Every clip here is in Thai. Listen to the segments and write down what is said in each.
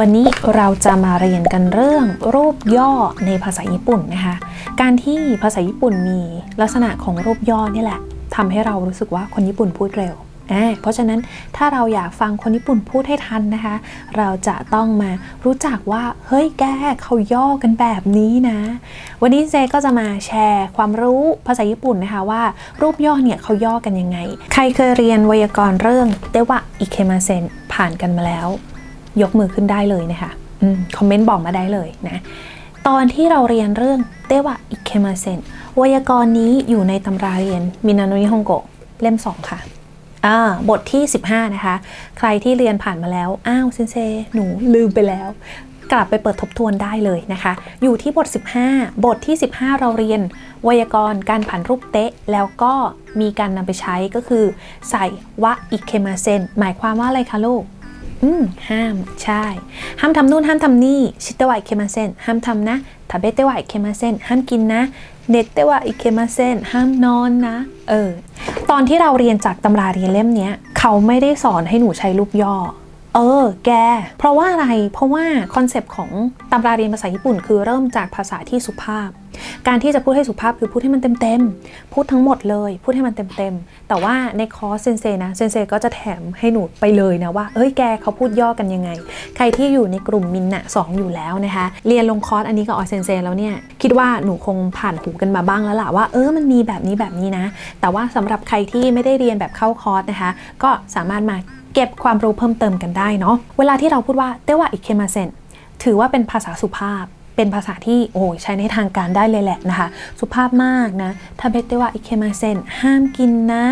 วันนี้เราจะมาเรียนกันเรื่องรูปย่อในภาษาญี่ปุ่นนะคะ การที่ภาษาญี่ปุ่นมีลักษณะของรูปย่อนี่แหละทำให้เรารู้สึกว่าคนญี่ปุ่นพูดเร็วอ่าเพราะฉะนั้นถ้าเราอยากฟังคนญี่ปุ่นพูดให้ทันนะคะ เราจะต้องมารู้จักว่า เฮ้ยแกเขาย่อกันแบบนี้นะ วันนี้เจก็จะมาแชร์ความรู้ภาษาญี่ปุ่นนะคะว่า รูปย่อเนี่ยเขาย่อกันยังไง ใครเคยเรียนไวยากรณ์เรื่องเตวะอิเคมาเซนผ่านกันมาแล้ว ยกมือขึ้นได้เลยนะคะอคอมเมนต์บอกมาได้เลยนะตอนที่เราเรียนเรื่องเตวะอิเคมาเซนไวยากรณ์นี้อยู่ในตำราเรียนมินาโนนิฮงโกเล่ม 2 ค่ะอ่าบทที่ 15 นะคะ ใครที่เรียนผ่านมาแล้ว อ้าวเซนเซ หนูลืมไปแล้ว กลับไปเปิดทบทวนได้เลยนะคะ อยู่ที่บท 15 บทที่ 15 เราเรียน ไวยากรณ์การผันรูปเตะ แล้วก็มีการนำไปใช้ก็คือ ใส่วะอิเคมาเซนหมายความว่าอะไรคะลูก อืมห้ามใช่ ห้ามทำนู่นห้ามทำนี่ชิเตวะอิเคมาเซนห้ามทำนะทาเบเตวะอิเคมาเซนห้ามกินนะเนตเตวะอิเคมาเซนห้ามนอนนะเออตอนที่เราเรียนจากตำราเรียนเล่มนี้เขาไม่ได้สอนให้หนูใช้รูปย่อ เออ แก เพราะว่าอะไร เพราะว่าคอนเซปต์ของตำราเรียนภาษาญี่ปุ่น คือเริ่มจากภาษาที่สุภาพ การที่จะพูดให้สุภาพคือพูดให้มันเต็มๆ พูดทั้งหมดเลย พูดให้มันเต็มๆ แต่ว่าในคอร์สเซนเซนะ เซนเซก็จะแถมให้หนูไปเลยนะว่า เอ้ยแกเขาพูดย่อกันยังไง ใครที่อยู่ในกลุ่มมินนะสองอยู่แล้วนะคะ เรียนลงคอร์สอันนี้กับออยเซนเซแล้วเนี่ย คิดว่าหนูคงผ่านหูกันมาบ้างแล้วล่ะว่า เออ มันมีแบบนี้แบบนี้นะ แต่ว่าสำหรับใครที่ไม่ได้เรียนแบบเข้าคอร์สนะคะ ก็สามารถมา เก็บความรู้เพิ่มเติมกันได้เนาะเวลาที่เราพูดว่าเตวะอิเคมาเซนถือว่าเป็นภาษาสุภาพ เป็นภาษาที่โอ้ยใช้ในทางการได้เลยแหละนะคะ สุภาพมากนะทาเบเตวะอิเคมาเซนห้ามกินนะ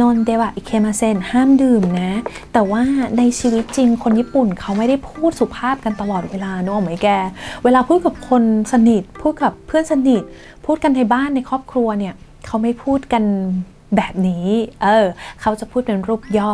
นอนเดวะอิเคมาเซนห้ามดื่มนะ แต่ว่าในชีวิตจริงคนญี่ปุ่นเขาไม่ได้พูดสุภาพกันตลอดเวลาเนอะไหมแก เวลาพูดกับคนสนิท พูดกับเพื่อนสนิท พูดกันในบ้านในครอบครัวเนี่ย เขาไม่พูดกัน แบบนี้ เออ เขาจะพูดเป็นรูปย่อ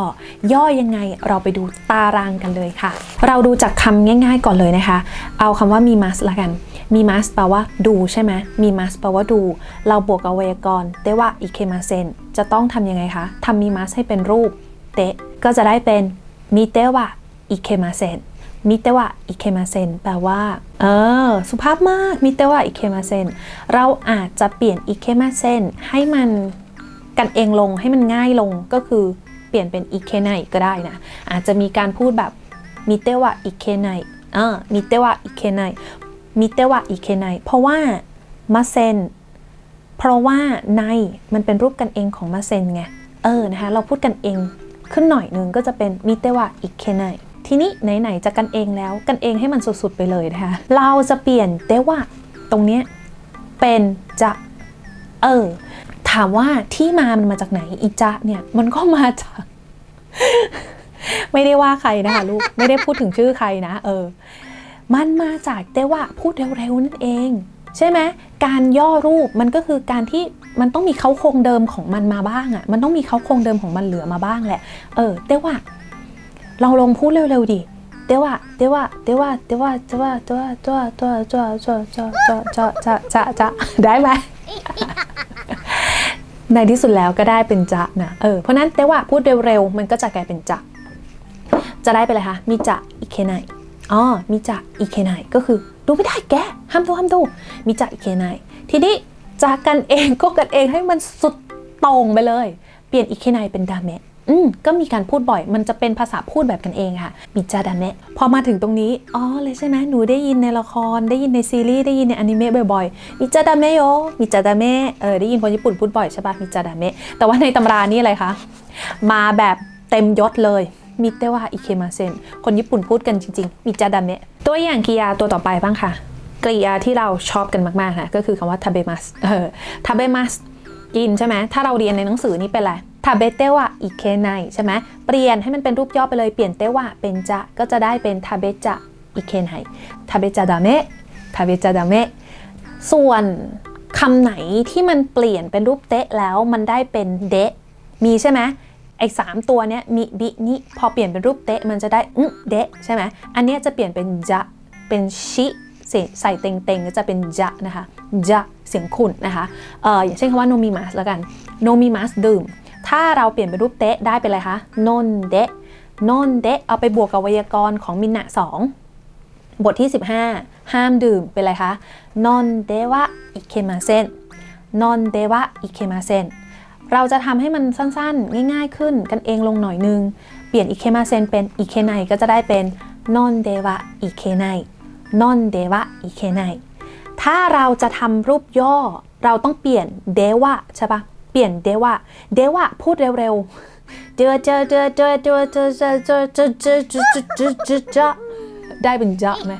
ย่อยังไงเราไปดูตารางกันเลยค่ะ เราดูจากคำง่ายๆก่อนเลยนะคะ เอาคำว่ามีมัสละกัน มีมัสแปลว่าดูใช่ไหมมีมัสแปลว่าดู เราบวกกับไวยากรณ์เตว่าอิเคมาเซนจะต้องทำยังไงคะทำมีมัสให้เป็นรูปเตะก็จะได้เป็นมิเตวะอิเคมาเซนมิเตวะอิเคมาเซนแปลว่า เออ สุภาพมากมิเตวะอิเคมาเซนเราอาจจะเปลี่ยนอิเคมาเซนให้มัน กันเองลงให้มันง่ายลงก็คือเปลี่ยนเป็นอิเคไนก็ได้นะ อาจจะมีการพูดแบบมิเตวะอิเคไนอ่ามิเตวะอิเคไนมิเตวะอิเคไนเพราะว่ามาเซนเพราะว่าในมันเป็นรูปกันเองของมาเซนไง เออนะคะเราพูดกันเองขึ้นหน่อยนึงก็จะเป็นมิเตวะอิเคไนทีนี้ไหนๆจะกันเองแล้วกันเองให้มันสุดๆไปเลยนะคะเราจะเปลี่ยนเตวะตรงเนี้ยเป็นจะ เออ ถามว่าที่มามันมาจากไหนอีจ๊ะเนี่ยมันก็มาจาก ไม่ได้ว่าใครนะคะลูกไม่ได้พูดถึงชื่อใครนะ เออ มันมาจากแต่ว่าพูดเร็วๆนั่นเอง ใช่ไหมการย่อรูปมันก็คือการที่มันต้องมีเขาโครงเดิมของมันมาบ้างอะ่ะ มันต้องมีเขาโครงเดิมของมันเหลือมาบ้างแหละ เออแต่ว่าเราลองพูดเร็วๆดิเตว่าเตว่าเตว่าเตว่าเตว่าเตว่าเตว่าเตว่าเตว่าเตว่าเตว่าเตว่าเตว่าเตว่าเตว่าเตว่าได้ไหม ในที่สุดแล้วก็ได้เป็นจะนะเออเพราะนั้นแต่ว่าพูดเร็วๆมันก็จะกลายเป็นจะจะได้ไปเลยค่ะมีจะอิเคไนอ๋อมีจะอิเคไนก็คือดูไม่ได้แกห้ามดูห้ามดูมีจะอิเคไนทีนี้จากกันเองก็กันเองให้มันสุดต่งไปเลย เปลี่ยนอิเคไนเป็นดาเมะ อืมก็มีการพูดบ่อย มันจะเป็นภาษาพูดแบบกันเองค่ะมิจาดาเมะพอมาถึงตรงนี้ อ๋อ เลยใช่ไหมหนูได้ยินในละคร ได้ยินในซีรีส์ได้ยินในอนิเมะบ่อยๆมิจาดาเมะโยมิจาดาเมะเออได้ยินคนญี่ปุ่นพูดบ่อยใช่ปะมิจาดาเมะแต่ว่าในตำรานี่อะไรคะมาแบบเต็มยศเลยมิเตวะอิเคมาเซนคนญี่ปุ่นพูดกันจริงๆมิจาดาเมะตัวอย่างกิยาตัวต่อไปบ้างค่ะกริยาที่เราชอบกันมากๆค่ะก็คือคำว่าทาเบมัสเออทาเบมัสกินใช่ไหมถ้าเราเรียนในหนังสือนี่เป็นอะไร ทาเบเตวะอิเคไนใช่ไหมเปลี่ยนให้มันเป็นรูปย่อไปเลยเปลี่ยนเตวะเป็นจะก็จะได้เป็นทาเบจะอิเคไนทาเบจะดาเมะทาเบจะดาเมะส่วนคำไหนที่มันเปลี่ยนเป็นรูปเตะแล้วมันได้เป็นเดะมีใช่ไหมไอ้สามตัวเนี้ยมีบินิพอเปลี่ยนเป็นรูปเตะมันจะได้อึเดะใช่ไหมอันนี้จะเปลี่ยนเป็นจะเป็นชิใส่เต็งเต็งก็จะเป็นจะนะคะจะเสียงขุ่นนะคะเอออย่างเช่นคำว่าโนมิมัสแล้วกันโนมิมัสดื่ม ถ้าเราเปลี่ยนเป็นรูปเตะได้เป็นอะไรคะนนเดะนนเดะเอาไปบวกกับไวยากรณ์ของมินนะสองบทที่ 15 ห้ามดื่มเป็นไรคะ non deva ikemasen non deva ikemasen เราจะทำให้มันสั้นๆ ง่ายๆขึ้นกันเองลงหน่อยนึง เปลี่ยน ikemasen เป็น ikenai ก็จะได้เป็น non deva ikenai non deva ikenai ถ้าเราจะทำรูปย่อเราต้องเปลี่ยน deva ใช่ปะ เปลี่ยน deva deva พูดเร็วๆเจอเจอเจอเจอเจอเจอเจอเจอเจอเจอเจอเจอเจอเจอได้เป็นจะไหม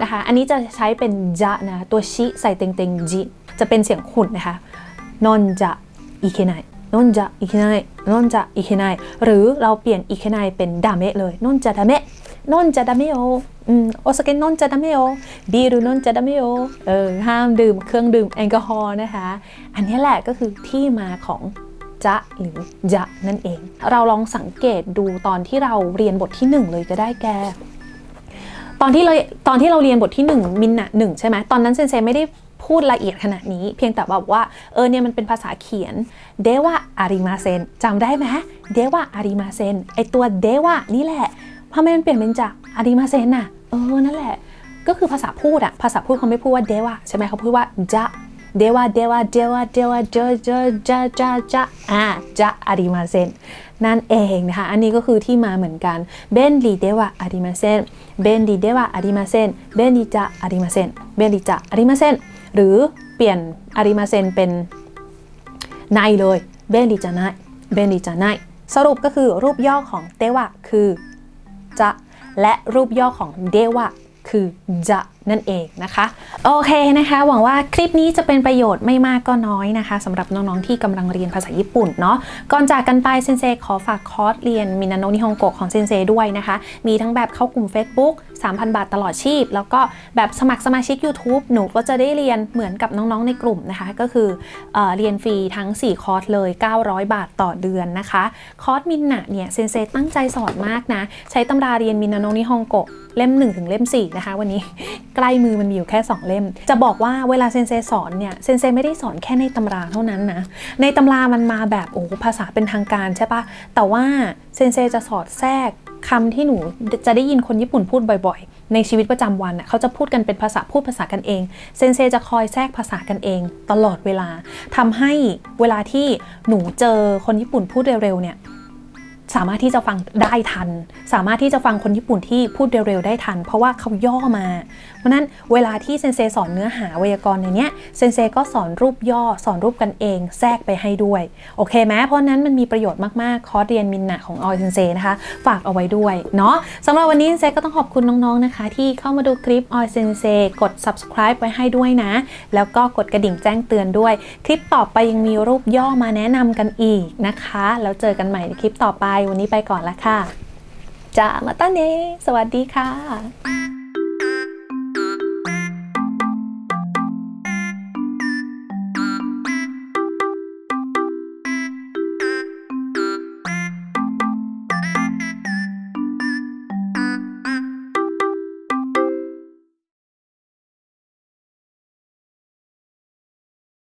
นะคะ อันนี้จะใช้เป็นจะนะ ตัวชิใส่เต็งเต็งจิ จะเป็นเสียงขุ่นนะคะ นอนจะอิเคไนนอนจะอิเคไนนอนจะอิเคไนหรือเราเปลี่ยนอิเคไนเป็นดาเมะเลยนอนจะดาเมะ นนจะดามโออืมโอสเกนนนจะดาเมโอบีรุนนจะดาเมโอเออห้ามดื่มเครื่องดื่มแอลกอฮอล์นะคะ อันนี้แหละก็คือที่มาของจะหรือจะนั่นเอง เราลองสังเกตดูตอนที่เราเรียนบทที่ 1 เลยก็ได้แก ตอนที่เราตอนที่เราเรียนบทที่ 1 มินนะหนึ่งใช่ไหมตอนนั้นเซนเซไม่ได้พูดละเอียดขนาดนี้เพียงแต่แบบว่าเออเนี่ยมันเป็นภาษาเขียนเดวะอาริมาเซนจำได้ไหมเดวะอาริมาเซนไอตัวเดวะนี่แหละ ทำไม่มันเปลี่ยนเป็นจากอาริมาเซนน่ะเออนั่นแหละ ก็คือภาษาพูดอะภาษาพูดเขาไม่พูดว่าเดวะใช่ไหมเขาพูดว่าจะเดวะเดวะเดวะเดวะเจอเจอจะจะจอ่าจะอาริมาเซนนั่นเองนะคะอันนี้ก็คือที่มาเหมือนกันเบนดีเดวะอาริมาเซนเบนดีเดวะอาริมาเซนเบนดีจะอาริมาเซนเบนดีจะอาริมาเซนหรือเปลี่ยนอาริมาเซนเป็นในเลยเบนดีจะไนเบนดีจะไนสรุปก็คือรูปย่อของเดวะคือ จะ และรูปย่อของเดวะคือจะนั่นเองนะคะ โอเคนะคะ หวังว่าคลิปนี้จะเป็นประโยชน์ไม่มากก็น้อยนะคะสำหรับน้องๆที่กำลังเรียนภาษาญี่ปุ่นเนาะก่อนจากกันไปเซนเซขอฝากคอร์สเรียนมินาโนนิฮงโกะของเซนเซด้วยนะคะ มีทั้งแบบเข้ากลุ่ม Facebook 3,000 บาทตลอดชีพ แล้วก็แบบสมัครสมาชิก YouTube หนูก็จะได้เรียนเหมือนกับน้องๆในกลุ่มนะคะ ก็คือเออเรียนฟรีทั้ง 4 คอร์สเลย 900 บาทต่อเดือนนะคะ คอร์สมินนะเนี่ยเซนเซตั้งใจสอนมากนะ ใช้ตำราเรียนมินาโนนิฮงโกะเล่ม1ถึงเล่ม4นะคะวันนี้ใกล้มือมันมีอยู่แค่ 2 เล่ม จะบอกว่าเวลาเซนเซสอนเนี่ยเซนเซไม่ได้สอนแค่ในตำราเท่านั้นนะ ในตำรามันมาแบบโอ้ภาษาเป็นทางการใช่ปะแต่ว่าเซนเซจะสอดแทรกคำที่หนูจะได้ยินคนญี่ปุ่นพูดบ่อยๆ ในชีวิตประจำวันเขาจะพูดกันเป็นภาษาพูดภาษากันเอง เซนเซจะคอยแทรกภาษากันเอง ตลอดเวลาทำให้เวลาที่หนูเจอคนญี่ปุ่นพูดเร็วๆเนี่ย สามารถที่จะฟังได้ทัน สามารถที่จะฟังคนญี่ปุ่นที่พูดเร็วๆได้ทัน เพราะว่าเขาย่อมา เพราะนั้นเวลาที่เซนเซสอนเนื้อหาไวยากรณ์ในเนี้ยเซนเซก็สอนรูปย่อสอนรูปกันเองแทรกไปให้ด้วยโอเคไหมเพราะนั้นมันมีประโยชน์มากๆคอร์สเรียนมินนะของออยเซนเซนะคะฝากเอาไว้ด้วยเนาะสำหรับวันนี้เซนเซก็ต้องขอบคุณน้องๆนะคะ ที่เข้ามาดูคลิปออยเซนเซกด subscribe ไว้ให้ด้วยนะ แล้วก็กดกระดิ่งแจ้งเตือนด้วย คลิปต่อไปยังมีรูปย่อมาแนะนำกันอีกนะคะ แล้วเจอกันใหม่ในคลิปต่อไปวันนี้ไปก่อนละค่ะ จามาตาเนสวัสดีค่ะ